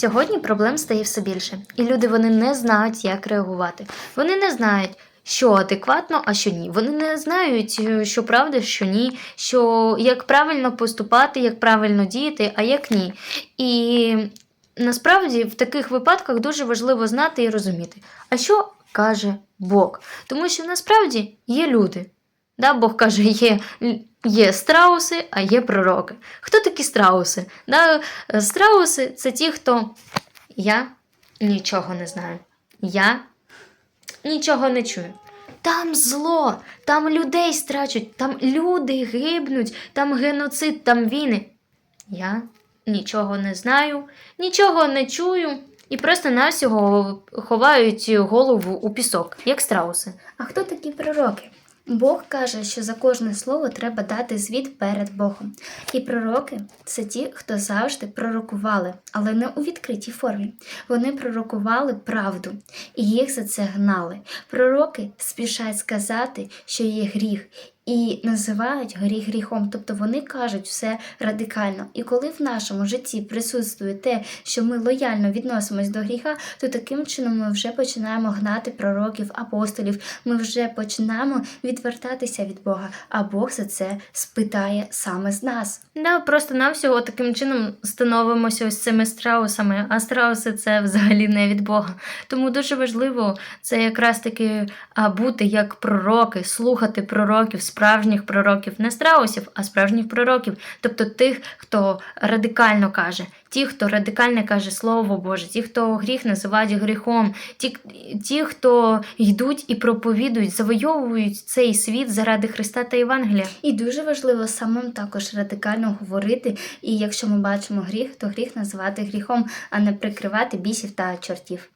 Сьогодні проблем стає все більше, і люди вони не знають, як реагувати. Вони не знають, що адекватно, а що ні. Вони не знають, е, що правда, що ні, що як правильно поступати, як правильно діяти, а як ні. І насправді в таких випадках дуже важливо знати і розуміти, а що каже Бог. Тому що насправді є люди. Да, Бог каже, є, є страуси, а є пророки. Хто такі страуси? Да, е, страуси це ті, хто я нічого не знаю. Я нічого не чую. Там зло, там людей страчуть, там люди гибнуть, там геноцид, там війни. Я нічого не знаю, нічого не чую і просто навсього ховають голову у пісок, як страуси. А хто такі пророки? Бог каже, що за кожне слово треба дати звіт перед Богом. І пророки це ті, хто завжди пророкували, але не у відкритій формі. Вони пророкували правду, і їх за це гнали. Пророки спішать сказати, що є гріх, і називають гріх гріхом, тобто вони кажуть все радикально. І коли в нашому житті присутствує те, що ми лояльно відносимось до гріха, то таким чином ми вже починаємо гнати пророків, апостолів. Ми вже починаємо відвертатися від Бога, а Бог за це спитає саме з нас. Да, просто навсього таким чином становимося ось цими страусами, а страуси це взагалі не від Бога. Тому дуже важливо це якраз таки бути як пророки, слухати пророків, справжніх пророків, не страусів, а справжніх пророків, тобто тих, хто радикально каже, ті, хто радикально каже Слово Боже, ті, хто гріх називають гріхом, ті, ті, хто йдуть і проповідують, завойовують цей світ заради Христа та Євангелія. І дуже важливо самим також радикально говорити. І якщо ми бачимо гріх, то гріх називати гріхом, а не прикривати бісів та чортів.